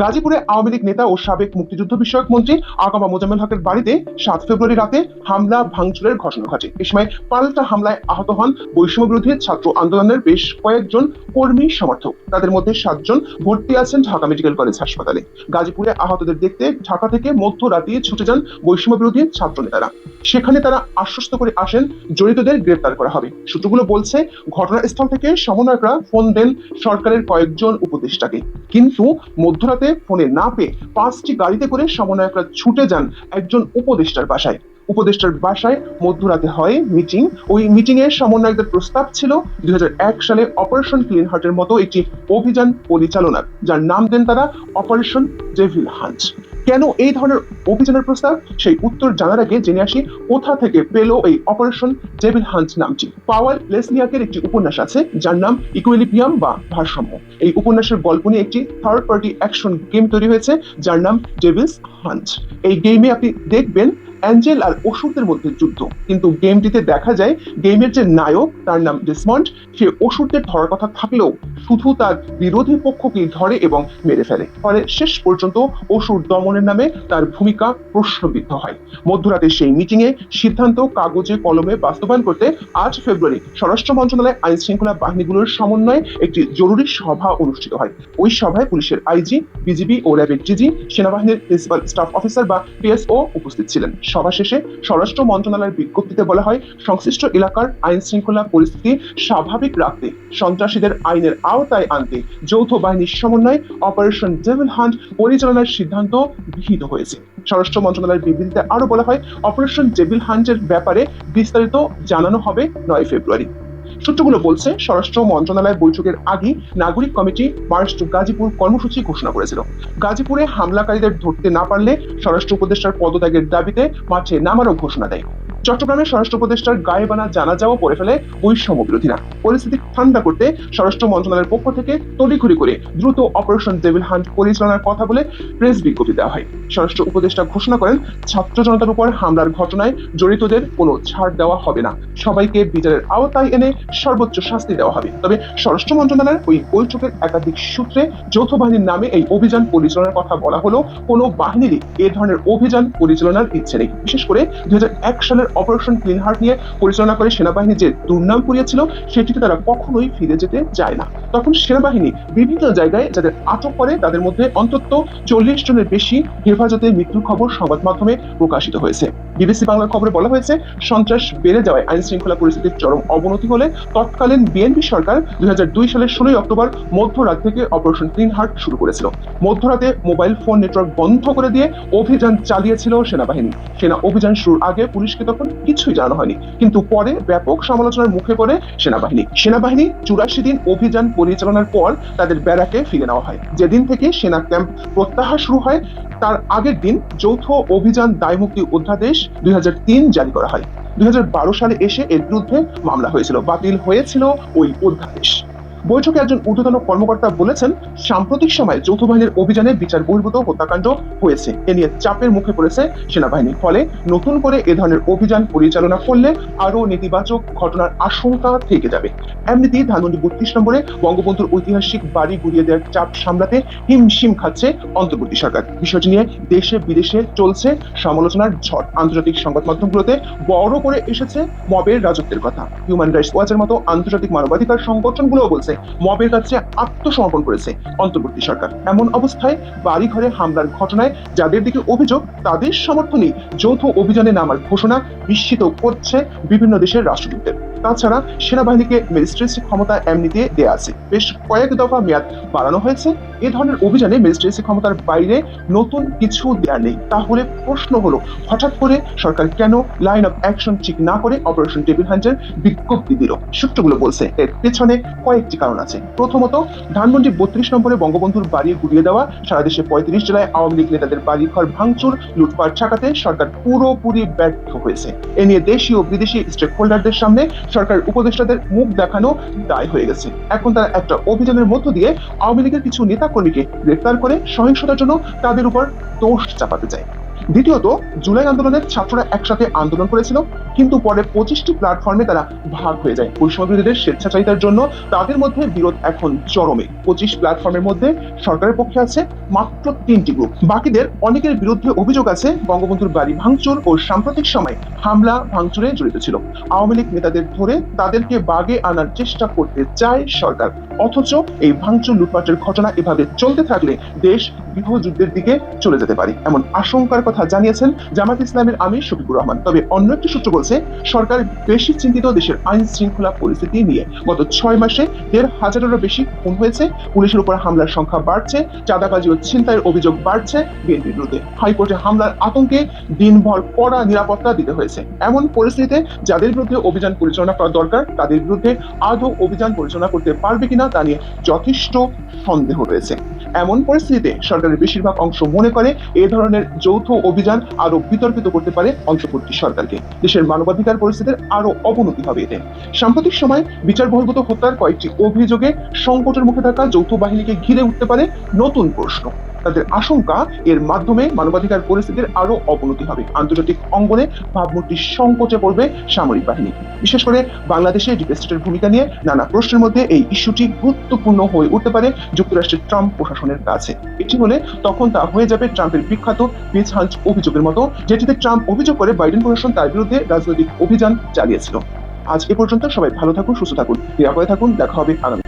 গাজীপুরে আওয়ামী লীগ নেতা ও সাবেক মুক্তিযুদ্ধ বিষয়ক মন্ত্রী আকামা মোজাম্মেল হকের বাড়িতে সাত ফেব্রুয়ারি রাতে হামলা ভাঙচুরের ঘটনা ঘটে। এ সময় পাল্টা হামলায় আহত হন বৈষম্য বিরোধী ছাত্র আন্দোলনের বেশ কয়েকজন কর্মী সমর্থক। তাদের মধ্যে সাতজন ভর্তি আছেন ঢাকা মেডিকেল কলেজ হাসপাতালে। গাজীপুরে আহতদের দেখতে ঢাকা থেকে মধ্যরাতে ছুটে যান বৈষম্য বিরোধী ছাত্র নেতারা। সেখানে তারা আশ্বস্ত করে আসেন জড়িতদের গ্রেপ্তার করা হবে। সূত্রগুলো বলছে, ঘটনাস্থল থেকে সমন্বয়করা ফোন দেন সরকারের কয়েকজন উপদেষ্টাকে। কিন্তু মধ্যরাতে ফোনে না পেয়ে পাঁচটি গাড়িতে করে সমন্বয়করা ছুটে যান একজন উপদেষ্টার বাসায়। উপদেষ্টার বাসায় মধ্যরাতে হয় মিটিং। ওই মিটিং এর সমন্বয়কদের প্রস্তাব ছিল দুই হাজার এক সালে অপারেশন ক্লিন হার্টের মতো একটি অভিযান পরিচালনার। যার নাম দেন তারা অপারেশন ডেভিল হান্ট। কেন এই ধরনের অভিযানের প্রস্তাব? সেই উত্তর জানার আগে জেনে আসি, কোথা থেকে পেল এই অপারেশন ডেভিল হান্ট নামটি? পাওয়াল লেসলিয়াকের একটি উপন্যাস আছে, যার নাম ইকুয়েলিপিয়াম বা ভারসাম্য। এই উপন্যাসের গল্প নিয়ে একটি থার্ড পার্টি অ্যাকশন গেম তৈরি হয়েছে, যার নাম ডেভিলস হান্ট। এই গেমে আপনি দেখবেন অ্যাঞ্জেল আর অসুরদের মধ্যে যুদ্ধ। কিন্তু গেমটিতে দেখা যায়, গেমের যে নায়ক, তার নাম ডিসমন্ড, সে অসুরদের ধরার কথা থাকলেও শুধু তার বিরোধী পক্ষকে ধরে এবং মেরে ফেলে। ফলে শেষ পর্যন্ত অসুর দমনের নামে তার ভূমিকা প্রশ্নবিদ্ধ হয়। মধ্যরাতে সেই মিটিং এ সিদ্ধান্ত, কাগজে, কলমে বাস্তবায়ন করতে আট ফেব্রুয়ারি স্বরাষ্ট্র মন্ত্রণালয় আইন শৃঙ্খলা বাহিনীগুলোর সমন্বয়ে একটি জরুরি সভা অনুষ্ঠিত হয়। ওই সভায় পুলিশের আইজি, বিজিবি ও র্যাবের ডিজি সেনাবাহিনীর প্রিন্সিপাল, স্টাফ অফিসার বা পিএসও উপস্থিত ছিলেন। সভা শেষে স্বরাষ্ট্র মন্ত্রণালয়ের বিজ্ঞপ্তিতে বলা হয়, সংশ্লিষ্ট এলাকার আইন শৃঙ্খলা পরিস্থিতি স্বাভাবিক রাখতে সন্ত্রাসীদের আইনের আওতায় আনতে যৌথ বাহিনীর সমন্বয়ে অপারেশন ডেভিল হান্ট পরিচালনার সিদ্ধান্ত গৃহীত হয়েছে। স্বরাষ্ট্র মন্ত্রণালয়ের বিবৃতিতে আরও বলা হয়, অপারেশন ডেভিল হান্টের ব্যাপারে বিস্তারিত জানানো হবে নয় ফেব্রুয়ারি। সূত্রগুলো বলছে, স্বরাষ্ট্র মন্ত্রণালয় বৈঠকের আগে নাগরিক কমিটি মার্চ টু গাজীপুর কর্মসূচি ঘোষণা করেছিল। গাজীপুরে হামলাকারীদের ধরতে না পারলে স্বরাষ্ট্র উপদেষ্টার পদত্যাগের দাবিতে মাঠে নামারও ঘোষণা দেয়। চট্টগ্রামের স্বরাষ্ট্র উপদেষ্টার গায়ে বানা জানাজাও পড়ে ফেলে বৈষম্য বিরোধীরা। পরিস্থিতি ঠান্ডা করতে স্বরাষ্ট্র মন্ত্রণালয়ের পক্ষ থেকে তড়িঘড়ি করে দ্রুত অপারেশন ডেভিল হান্ট পরিচালনার কথা বলে প্রেস বিজ্ঞপ্তি দেওয়া হয়। স্বরাষ্ট্র উপদেষ্টা ঘোষণা করেন, ছাত্র জনতার উপর হামলার ঘটনায় জড়িতদের কোনো ছাড় দেওয়া হবে না। সবাইকে বিচারের আওতায় এনে সর্বোচ্চ শাস্তি দেওয়া হবে। তবে স্বরাষ্ট্র মন্ত্রণালয়ের ওই বৈঠকের একাধিক সূত্রে যৌথ বাহিনীর নামে এই অভিযান পরিচালনার কথা বলা হলো কোনো বাহিনীরই এ ধরনের অভিযান পরিচালনার ইচ্ছে নেই। বিশেষ করে দুই হাজার এক সালের অপারেশন ক্লিন হার্ট নিয়ে পরিচালনা করে সেনাবাহিনী যে দুর্নাম কুড়িয়েছিল সেটিতে তারা কখনোই ফিরে যেতে চায় না। তখন সেনাবাহিনী বিভিন্ন জায়গায় যাদের আটক করে, তাদের মধ্যে অন্তত চল্লিশ জনের বেশি হেফাজতে মৃত্যুর খবর সংবাদ মাধ্যমে প্রকাশিত হয়েছে। বিবিসি বাংলার খবরে বলা হয়েছে, সন্ত্রাস বেড়ে যাওয়ায় আইন শৃঙ্খলা পরিস্থিতির চরম অবনতি হলে তৎকালীন বিএনপি সরকার দুই হাজার দুই সালের ষোলোই অক্টোবর মধ্যরাত থেকে অপারেশন ক্লিন হার্ট শুরু করেছিল। মধ্যরাতে মোবাইল ফোন নেটওয়ার্ক বন্ধ করে দিয়ে অভিযান চালিয়েছিল সেনাবাহিনী। সেনা অভিযান শুরুর আগে পুলিশকে তখন কিছুই জানানো হয়নি। কিন্তু পরে ব্যাপক সমালোচনার মুখে পড়ে সেনাবাহিনী। সেনাবাহিনী চুরাশি দিন অভিযান পরিচালনার পর তাদের ব্যারাকে ফিরে নেওয়া হয়। যেদিন থেকে সেনা ক্যাম্প প্রত্যাহার শুরু হয়, তার আগের দিন যৌথ অভিযান দায়মুক্তি অধ্যাদেশ দুই হাজার তিন জারি করা হয়। দুই হাজার বারো সালে এসে এর বিরুদ্ধে মামলা হয়েছিল। বাতিল হয়েছিল ওই অধ্যাদেশ। বৈঠকে একজন ঊর্ধ্বতন কর্মকর্তা বলেছেন, সাম্প্রতিক সময়ে যৌথ বাহিনীর অভিযানে বিচার বহির্ভূত হত্যাকাণ্ড হয়েছে। এ নিয়ে চাপের মুখে পড়েছে সেনাবাহিনী ফলে নতুন করে এ ধরনের অভিযান পরিচালনা করলে আরও নেতিবাচক ঘটনার আশঙ্কা থেকে যাবে। এমনিতেই ধানমন্ডি বত্রিশ নম্বরে বঙ্গবন্ধুর ঐতিহাসিক বাড়ি গুড়িয়ে দেওয়ার চাপ সামলাতে হিমশিম খাচ্ছে অন্তর্বর্তী সরকার। বিষয়টি নিয়ে দেশে বিদেশে চলছে সমালোচনার ঝড়। আন্তর্জাতিক সংবাদ মাধ্যমগুলোতে বড় করে এসেছে মবের রাজত্বের কথা। হিউম্যান রাইটস ওয়াচের মতো আন্তর্জাতিক মানবাধিকার সংগঠনগুলোও বলছে মবের কাছে আত্মসমর্পণ করেছে অন্তর্বর্তী সরকার। এমন অবস্থায় বাড়ি ঘরে হামলার ঘটনায় যাদের দিকে অভিযোগ, তাদের সমর্থনে যৌথ অভিযানে নামার ঘোষণা বিস্মিত করছে বিভিন্ন দেশের রাষ্ট্রদূতদের। তাছাড়া সেনাবাহিনীকে ম্যাজিস্ট্রেসি ক্ষমতা এমনিতে দেয়া আছে। বেশ কয়েক দফা মেয়াদ বাড়ানো হয়েছে। এ ধরনের অভিযানে ম্যাজিস্ট্রেসি ক্ষমতার বাইরে নতুন কিছু দেয়া নেই। তাহলে প্রশ্ন হলো, হঠাৎ করে সরকার কেন লাইন অফ অ্যাকশন ঠিক না করে অপারেশন টেবিল হান্টের বিজ্ঞপ্তি দিল? সূত্রগুলো বলছে, এর পেছনে কয়েকটি কারণ আছে। প্রথমত, ধানমন্ডি বত্রিশ নম্বরে বঙ্গবন্ধুর বাড়ি গুড়িয়ে দেওয়া। সারা দেশে পঁয়ত্রিশ জেলায় আওয়ামী লীগ নেতাদের বাড়ি ঘর ভাঙচুর, লুটপাট, ঠেকাতে সরকার পুরোপুরি ব্যর্থ হয়েছে। এ নিয়ে দেশি ও বিদেশি স্টেক হোল্ডারদের সামনে সরকার উপদেষ্টাদের মুখ দেখানো দায় হয়ে গেছে। এখন তারা একটা অভিযানের মধ্য দিয়ে আওয়ামী লীগের কিছু নেতাকর্মীকে গ্রেফতার করে সহিংসতার জন্য তাদের উপর দোষ চাপাতে চায়। দ্বিতীয়ত, জুলাই আন্দোলনের ছাত্ররা একসাথে আন্দোলন করেছিল, কিন্তু পরে পঁচিশটি প্ল্যাটফর্মে তারা ভাগ হয়ে যায়। বৈষম্য বিরোধীদের স্বেচ্ছাচারিতার জন্য তাদের মধ্যে বিরোধ এখন চরমে। পঁচিশ প্ল্যাটফর্মের মধ্যে সরকারের পক্ষে আছে মাত্র তিনটি গ্রুপ বাকিদের অনেকের বিরুদ্ধে অভিযোগ আছে, বঙ্গবন্ধুর বাড়ি ভাঙচুর ও সাম্প্রতিক সময় হামলা ভাঙচুরে জড়িত ছিল। আওয়ামী লীগ নেতাদের ধরে তাদেরকে বাগে আনার চেষ্টা করতে চায় সরকার। অথচ এই ভাঙচুর লুটপাটের ঘটনা এভাবে চলতে থাকলে দেশ গৃহযুদ্ধের দিকে চলে যেতে পারে, এমন আশঙ্কার কথা জানিয়েছেন জামাত ইসলামের আমির শফিকুর রহমান। তবে অন্য একটি সূত্র বলছে, সরকার বেশি চিন্তিত দেশের আইন শৃঙ্খলা পরিস্থিতি নিয়ে। গত ছয় মাসে দেড় হাজারেরও বেশি খুন হয়েছে। পুলিশের উপর হামলার সংখ্যা বাড়ছে। চাঁদাবাজি ও ছিনতাইয়ের অভিযোগ বাড়ছে বিএনপির বিরুদ্ধে। হাইকোর্টে হামলার আতঙ্কে দিনভর কড়া নিরাপত্তা দিতে হয়েছে। এমন পরিস্থিতিতে যাদের বিরুদ্ধে অভিযান পরিচালনা করা দরকার, তাদের বিরুদ্ধে আদৌ অভিযান পরিচালনা করতে পারবে কিনা তা নিয়ে যথেষ্ট সন্দেহ রয়েছে। এমন পরিস্থিতিতে সরকারের বেশিরভাগ অংশ মনে করে, এ ধরনের যৌথ অভিযান আরও বিতর্কিত করতে পারে অন্তর্বর্তী সরকারকে। দেশের মানবাধিকার পরিস্থিতির আরও অবনতি হবে এতে। সাম্প্রতিক সময় বিচার বহির্ভূত হত্যার কয়েকটি অভিযোগে সংকটের মুখে থাকা যৌথ বাহিনীকে ঘিরে উঠতে পারে নতুন প্রশ্ন। তাদের আশঙ্কা, এর মাধ্যমে মানবাধিকার পরিস্থিতির আরও অবনতি হবে। আন্তর্জাতিক অঙ্গনে ভাবমূর্তি সংকটে পড়বে সামরিক বাহিনী। বিশেষ করে বাংলাদেশে ডিপ ভূমিকা নিয়ে নানা প্রশ্নের মধ্যে এই ইস্যুটি গুরুত্বপূর্ণ হয়ে উঠতে পারে যুক্তরাষ্ট্রের ট্রাম্প প্রশাসনের কাছে। এটি হলে তখন তা হয়ে যাবে ট্রাম্পের বিখ্যাত পিচ হান্ট অভিযোগের মতো, যেটিতে ট্রাম্প অভিযোগ করে বাইডেন প্রশাসন তার বিরুদ্ধে রাজনৈতিক অভিযান চালিয়েছিল। আজ এ পর্যন্ত সবাই ভালো থাকুন, সুস্থ থাকুন, নিরাপদে থাকুন, দেখা হবে আগামী